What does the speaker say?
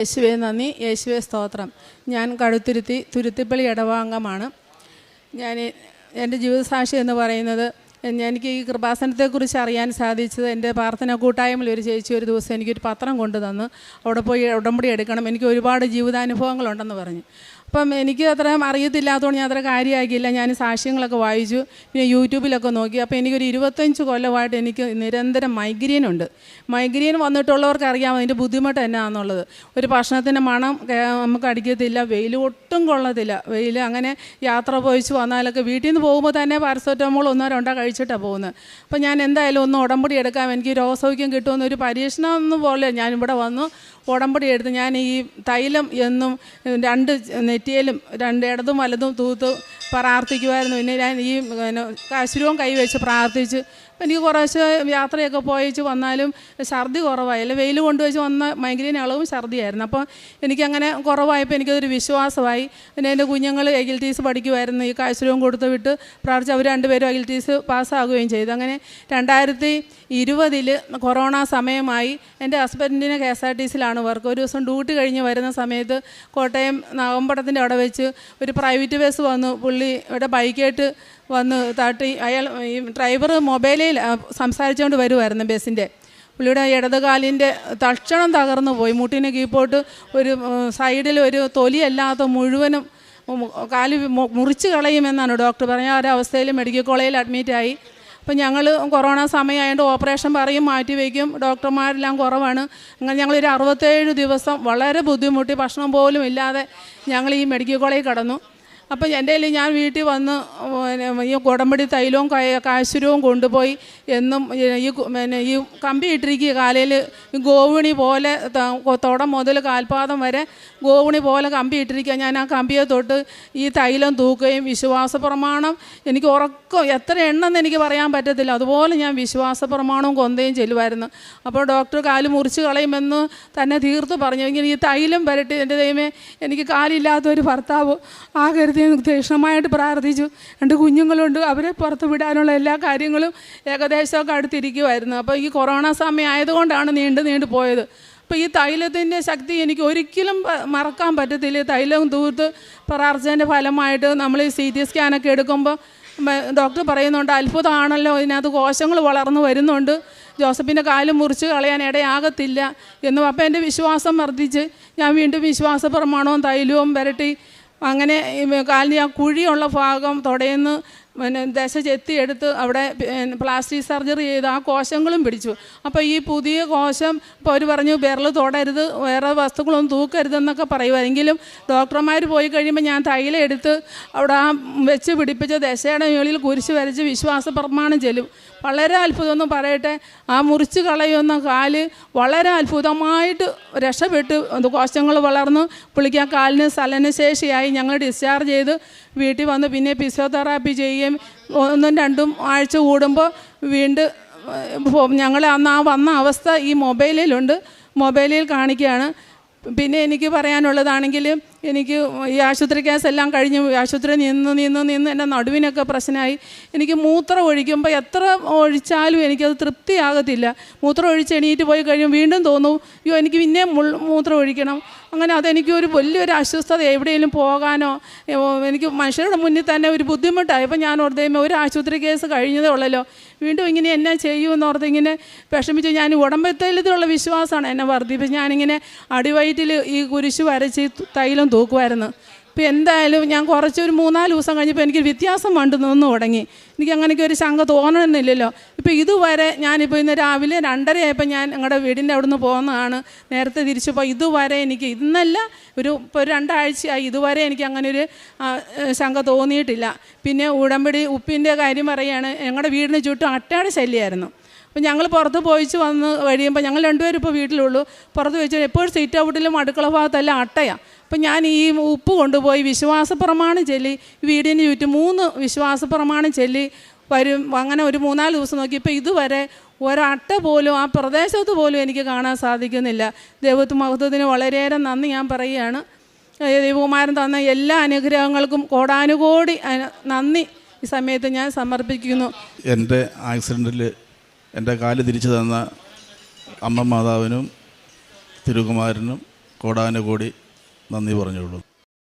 യേശുവെ നന്ദി. യേശുവേ സ്തോത്രം. ഞാൻ കഴുത്തുരുത്തി തുരുത്തിപ്പള്ളി ഇടവാംഗമാണ്. ഞാൻ എന്റെ ജീവിതസാക്ഷി എന്ന് പറയുന്നത് എനിക്ക് ഈ കൃപാസനത്തെക്കുറിച്ച് അറിയാൻ സാധിച്ചത് എന്റെ പ്രാർത്ഥന കൂട്ടായ്മയിൽ ഒരു ചേച്ചി ഒരു ദിവസം എനിക്കൊരു പത്രം കൊണ്ടു തന്നു അവിടെ പോയി ഉടമ്പടി എടുക്കണം. എനിക്ക് ഒരുപാട് ജീവിതാനുഭവങ്ങളുണ്ടെന്ന് പറഞ്ഞു. അപ്പം എനിക്ക് അത്ര അറിയത്തില്ലാത്തതുകൊണ്ട് ഞാൻ അത്ര കാര്യമാക്കിയില്ല ഞാൻ സാക്ഷ്യങ്ങളൊക്കെ വായിച്ചു. പിന്നെ യൂട്യൂബിലൊക്കെ നോക്കി. അപ്പോൾ എനിക്കൊരു ഇരുപത്തഞ്ച് കൊല്ലമായിട്ട് എനിക്ക് നിരന്തരം മൈഗ്രെയിൻ ഉണ്ട്. മൈഗ്രെയിൻ വന്നിട്ടുള്ളവർക്ക് അറിയാമോ അതിന്റെ ബുദ്ധിമുട്ട് എന്നാന്നുള്ളത്. ഒരു ഭക്ഷണത്തിന്റെ മണം നമുക്ക് അടിക്കത്തില്ല. വെയിൽ ഒട്ടും കൊള്ളത്തില്ല. വെയിൽ അങ്ങനെ യാത്ര പോയിച്ച് വന്നാലൊക്കെ വീട്ടിൽ നിന്ന് പോകുമ്പോൾ തന്നെ പാരസെറ്റമോൾ ഒന്നോ രണ്ടോ കഴിച്ചിട്ടാണ് പോകുന്നത്. അപ്പോൾ ഞാൻ എന്തായാലും ഒന്ന് ഉടമ്പടി എടുക്കാം. എനിക്ക് രോഗസൗഖ്യം കിട്ടുമെന്നൊരു പരീക്ഷണം ഒന്നും പോലെ ഇവിടെ വന്നു. ഉടമ്പടി എടുത്ത് ഞാൻ ഈ തൈലം എന്നും രണ്ട് നെറ്റിയിലും രണ്ട് ഇടതും വലതും തൂത്ത് പ്രാർത്ഥിക്കുമായിരുന്നു. പിന്നെ ഞാൻ ഈ പിന്നെ കൈവച്ച് പ്രാർത്ഥിച്ച് എനിക്ക് കുറേശ്ശെ യാത്രയൊക്കെ പോയിച്ച് വന്നാലും ഛർദി കുറവായില്ല വെയിൽ കൊണ്ടുവച്ച് വന്ന മൈഗ്രെയിൻ അളവും ഛർദിയായിരുന്നു. അപ്പോൾ എനിക്കങ്ങനെ കുറവായപ്പോൾ എനിക്കതൊരു വിശ്വാസമായി. പിന്നെ എന്റെ കുഞ്ഞുങ്ങൾ എഗിൽ ടീസ് പഠിക്കുമായിരുന്നു. ഈ കാശുരവും കൊടുത്ത് വിട്ട് പ്രാർത്ഥിച്ച് അവർ രണ്ടുപേരും എഗിൽ ടീസ് പാസ്സാകുകയും ചെയ്തു. അങ്ങനെ രണ്ടായിരത്തി ഇരുപതിൽ കൊറോണ സമയമായി എന്റെ ഹസ്ബൻഡിന് കെ എസ് ആർ ടി സിയിലാണ് വർക്ക്. ഒരു ദിവസം ഡ്യൂട്ടി കഴിഞ്ഞ് വരുന്ന സമയത്ത് കോട്ടയം നാഗമ്പടത്തിന്റെ അവിടെ വെച്ച് ഒരു പ്രൈവറ്റ് ബസ് വന്നു. പുള്ളി ഇവിടെ ബൈക്കായിട്ട് വന്ന് തട്ടി അയാൾ ഈ ഡ്രൈവർ മൊബൈലിൽ സംസാരിച്ചുകൊണ്ട് വരുമായിരുന്നു ബസ്സിന്റെ. പുള്ളിയുടെ ഇടതുകാലിന്റെ തക്ഷണം തകർന്നു പോയി. മുട്ടിനെ കീപ്പോട്ട് ഒരു സൈഡിൽ ഒരു തൊലിയല്ലാത്ത മുഴുവനും കാൽ മുറിച്ച് കളയുമെന്നാണ് ഡോക്ടർ പറഞ്ഞ ആ ഒരു അവസ്ഥയിൽ മെഡിക്കൽ കോളേജിൽ അഡ്മിറ്റായി അപ്പം ഞങ്ങൾ കൊറോണ സമയമായതുകൊണ്ട് ഓപ്പറേഷൻ പറയും മാറ്റി വയ്ക്കും. ഡോക്ടർമാരെല്ലാം കുറവാണ്. അങ്ങനെ ഞങ്ങളൊരു അറുപത്തേഴ് ദിവസം വളരെ ബുദ്ധിമുട്ടി. ഭക്ഷണം പോലും ഇല്ലാതെ ഞങ്ങൾ ഈ മെഡിക്കൽ കോളേജിൽ കടന്നു. അപ്പം എന്റെ കയ്യിൽ ഞാൻ വീട്ടിൽ വന്ന് ഈ കുടമ്പടി തൈലവും കാശുരവും കൊണ്ടുപോയി എന്നും ഈ പിന്നെ ഈ കമ്പി ഇട്ടിരിക്കുക കാലയിൽ. ഗോവിണി പോലെ തുടം മുതൽ കാൽപാദം വരെ ഗോവിണി പോലെ കമ്പി ഇട്ടിരിക്കുക ഞാൻ ആ കമ്പിയെ തൊട്ട് ഈ തൈലം തൂക്കുകയും വിശ്വാസ പ്രമാണം എനിക്ക് ഉറക്കം എത്ര എണ്ണമെന്ന് എനിക്ക് പറയാൻ പറ്റത്തില്ല. അതുപോലെ ഞാൻ വിശ്വാസ പ്രമാണവും കൊന്തയും ചെല്ലുമായിരുന്നു. അപ്പോൾ ഡോക്ടർ കാൽ മുറിച്ച് കളയുമെന്ന് തന്നെ തീർത്ത് പറഞ്ഞു. ഇങ്ങനെ ഈ തൈലം വരട്ടി എന്റെ ദൈവമേ എനിക്ക് കാലില്ലാത്തൊരു ഭർത്താവ് ആകരുത് എന്ന് തീക്ഷണമായിട്ട് പ്രാർത്ഥിച്ചു. രണ്ട് കുഞ്ഞുങ്ങളുണ്ട്. അവരെ പുറത്ത് വിടാനുള്ള എല്ലാ കാര്യങ്ങളും ഏകദേശമൊക്കെ അടുത്തിരിക്കുമായിരുന്നു അപ്പോൾ ഈ കൊറോണ സമയം ആയതുകൊണ്ടാണ് നീണ്ടു നീണ്ടു പോയത്. അപ്പോൾ ഈ തൈലത്തിന്റെ ശക്തി എനിക്ക് ഒരിക്കലും മറക്കാൻ പറ്റത്തില്ല. തൈലം തൂത്ത് പ്രാർത്ഥിച്ചതിന്റെ ഫലമായിട്ട് നമ്മൾ സി ടി സ്കാനൊക്കെ എടുക്കുമ്പോൾ ഡോക്ടർ പറയുന്നുണ്ട് അത്ഭുതമാണല്ലോ ഇതിനകത്ത് കോശങ്ങൾ വളർന്നു വരുന്നുണ്ട്. ജോസഫിന്റെ കാലും മുറിച്ച് കളയാൻ ഇടയാകത്തില്ല. എന്നും അപ്പം എന്റെ വിശ്വാസം വർദ്ധിച്ച്. ഞാൻ വീണ്ടും വിശ്വാസ പ്രമാണവും തൈലവും പുരട്ടി അങ്ങനെ കാലിന് ആ കുഴിയുള്ള ഭാഗം തുടയുന്നു പിന്നെ ദശ ചെത്തിയെടുത്ത് അവിടെ പ്ലാസ്റ്റിക് സർജറി ചെയ്ത് ആ കോശങ്ങളും പിടിച്ചു. അപ്പോൾ ഈ പുതിയ കോശം ഇപ്പോൾ അവർ പറഞ്ഞു വിരൽ തൊടരുത് വേറെ വസ്തുക്കളൊന്നും തൂക്കരുതെന്നൊക്കെ പറയുമായിരുന്നെങ്കിലും ഡോക്ടർമാർ പോയി കഴിയുമ്പോൾ ഞാൻ തൈല എടുത്ത് അവിടെ ആ വെച്ച് പിടിപ്പിച്ച ദശയുടെ മുകളിൽ കുരിശ് വരച്ച് വിശ്വാസ പ്രമാണം ചെല്ലും. വളരെ അത്ഭുതമൊന്നും പറയട്ടെ ആ മുറിച്ച് കളയുന്ന കാൽ വളരെ അത്ഭുതമായിട്ട് രക്ഷപ്പെട്ട്. കോശങ്ങൾ വളർന്നു. പുള്ളിക്ക് ആ കാലിന് ചലനശേഷിയായി ഞങ്ങൾ ഡിസ്ചാർജ് ചെയ്ത് വീട്ടിൽ വന്ന്. പിന്നെ ഫിസിയോതെറാപ്പി ചെയ്യുകയും ഒന്നും രണ്ടും ആഴ്ച കൂടുമ്പോൾ വീണ്ടും ഞങ്ങൾ അന്ന് ആ വന്ന അവസ്ഥ ഈ മൊബൈലിലുണ്ട്. മൊബൈലിൽ കാണിക്കുകയാണ് പിന്നെ എനിക്ക് പറയാനുള്ളതാണെങ്കിൽ എനിക്ക് ഈ ആശുപത്രി കേസ് എല്ലാം കഴിഞ്ഞ് ആശുപത്രി നിന്ന് നിന്ന് നിന്ന് എന്റെ നടുവിനൊക്കെ പ്രശ്നമായി. എനിക്ക് മൂത്രം ഒഴിക്കുമ്പോൾ എത്ര ഒഴിച്ചാലും എനിക്കത് തൃപ്തിയാകത്തില്ല. മൂത്രം ഒഴിച്ച് എണീറ്റ് പോയി കഴിയും വീണ്ടും തോന്നും അയ്യോ എനിക്ക് പിന്നെ മൂത്രം ഒഴിക്കണം. അങ്ങനെ അതെനിക്ക് ഒരു വലിയൊരു അസ്വസ്ഥത എവിടെയെങ്കിലും പോകാനോ എനിക്ക് മനുഷ്യരുടെ മുന്നിൽ തന്നെ ഒരു ബുദ്ധിമുട്ടായി അപ്പോൾ ഞാൻ ഓർത്ത് ദൈവമേ, ഒരു ആശുപത്രി കേസ് കഴിഞ്ഞതേ ഉള്ളല്ലോ. വീണ്ടും ഇങ്ങനെ എന്നെ ചെയ്യുമെന്ന് ഓർത്ത് ഇങ്ങനെ വിഷമിച്ച് ഞാൻ ഉടമ്പത്തേലുള്ള വിശ്വാസമാണ് എന്നെ വർദ്ധിപ്പിച്ച് ഞാനിങ്ങനെ അടിവയറ്റിൽ ഈ കുരിശ് വരച്ച് തൈലം തൂക്കുമായിരുന്നു. ഇപ്പോൾ എന്തായാലും ഞാൻ കുറച്ച് ഒരു മൂന്നാൽ ദിവസം കഴിഞ്ഞപ്പോൾ എനിക്ക് വ്യത്യാസം കണ്ടു നിന്ന് തുടങ്ങി. എനിക്ക് അങ്ങനെയൊക്കെ ഒരു ശങ്ക തോന്നണമെന്നില്ലല്ലോ ഇപ്പോൾ ഇതുവരെ ഞാനിപ്പോൾ ഇന്ന് രാവിലെ രണ്ടരയായപ്പോൾ ഞാൻ ഞങ്ങളുടെ വീടിന്റെ അവിടുന്ന് പോകുന്നതാണ് നേരത്തെ തിരിച്ചപ്പോൾ ഇതുവരെ എനിക്ക് ഇന്നല്ല ഒരു ഇപ്പോൾ ഒരു രണ്ടാഴ്ചയായി ഇതുവരെ എനിക്ക് അങ്ങനെ ഒരു ശങ്ക തോന്നിയിട്ടില്ല. പിന്നെ ഉടമ്പടി ഉപ്പിന്റെ കാര്യം പറയുകയാണ് ഞങ്ങളുടെ വീടിന് ചുറ്റും അട്ടയുടെ ശല്യമായിരുന്നു അപ്പം ഞങ്ങൾ പുറത്ത് പോയിച്ച് വന്ന് കഴിയുമ്പോൾ ഞങ്ങൾ രണ്ടുപേരും ഇപ്പോൾ വീട്ടിലുള്ളൂ. പുറത്ത് വെച്ച് എപ്പോഴും സീറ്റ് ഔട്ടിലും അടുക്കള ഭാഗത്തെല്ലാം അട്ടയാണ് അപ്പം ഞാൻ ഈ ഉപ്പ് കൊണ്ടുപോയി വിശ്വാസ പ്രമാണം ചൊല്ലി വീടിന് ചുറ്റും മൂന്ന് വിശ്വാസ പ്രമാണം ചൊല്ലി വരും. അങ്ങനെ ഒരു മൂന്നാൽ ദിവസം നോക്കി നോക്കിയപ്പോൾ ഇതുവരെ ഒരട്ട പോലും ആ പ്രദേശത്ത് പോലും എനിക്ക് കാണാൻ സാധിക്കുന്നില്ല. ദൈവത്ത് മഹത്വത്തിന് വളരെയേറെ നന്ദി ഞാൻ പറയുകയാണ്. ദൈവകുമാരൻ തന്ന എല്ലാ അനുഗ്രഹങ്ങൾക്കും കോടാനുകോടി നന്ദി ഈ സമയത്ത് ഞാൻ സമർപ്പിക്കുന്നു. എന്റെ ആക്സിഡന്റിൽ എന്റെ കാൽ തിരിച്ചു തന്ന അമ്മ മാതാവിനും തിരുകുമാരനും കോടാനുകൂടി നന്ദി പറഞ്ഞുള്ളൂ